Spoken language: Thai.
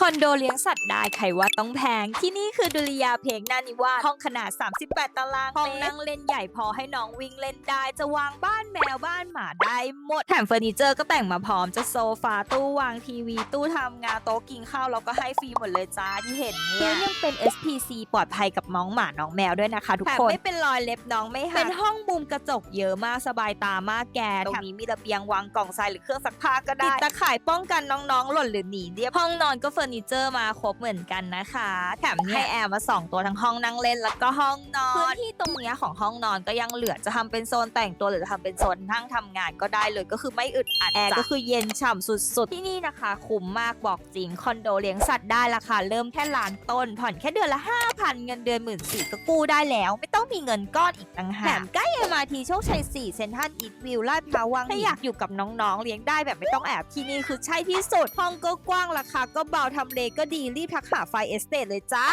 คอนโดเลี้ยงสัตว์ได้ใครว่าต้องแพง ที่นี่คือดุริยาเพงนานิวาสห้องขนาด 38 ตารางห้องนั่งเล่นใหญ่พอให้น้องวิ่งเล่นได้ จะวางบ้านแมวบ้านหมาได้หมด แถมเฟอร์นิเจอร์ก็แต่งมาพร้อมจะโซฟาตู้วางทีวี ตู้ทำงานโต๊ะกินข้าวเราก็ให้ฟรีหมดเลยจ้าที่เห็นเนี่ยยังเป็น SPC ปลอดภัยกับน้องหมาน้องแมวด้วยนะคะ ทุกคนไม่เป็นรอยเล็บน้องไม่หักเป็นห้องมุมกระจกเยอะมากสบายตามากแกตรงนี้มีระเบียงวางกล่องทรายหรือเครื่องซักผ้าก็ได้ติดตะข่ายป้องกันน้องๆหล่นหรือหนีเรียบห้องนอนก็เฟอร์นิเจอร์มาครบเหมือนกันนะคะ แถมให้แอร์มาสองตัวทั้งห้องนั่งเล่นแล้วก็ห้องนอนพื้นที่ตรงเนี้ยของห้องนอนก็ยังเหลือจะทำเป็นโซนแต่งตัวหรือจะทำเป็นโซนนั่งทำงานก็ได้เลยก็คือไม่อึดอัดแอร์ก็คือเย็นฉ่ำสุดๆ ที่นี่นะคะคุ้มมากบอกจริงคอนโดเลี้ยงสัตว์ได้ราคาเริ่มแค่ล้านต้น ผ่อนแค่เดือนละ 5,000 เงินเดือนหมื่นสี่ก็กู้ได้แล้ว ไม่ต้องมีเงินก้อนอีกต่างหากแถมใกล้ MRT โชคชัย4เซนทรัลอีทวิวลาดพร้าววังถ้าอยากอยู่กับน้องๆ เลี้ยงได้แบบไม่ต้องแอบที่นี่คือใช่ที่สุดห้องก็กว้างราคาก็เบาทำเลก็ดีรีบทักหาไฟเอสเตทเลยจ้า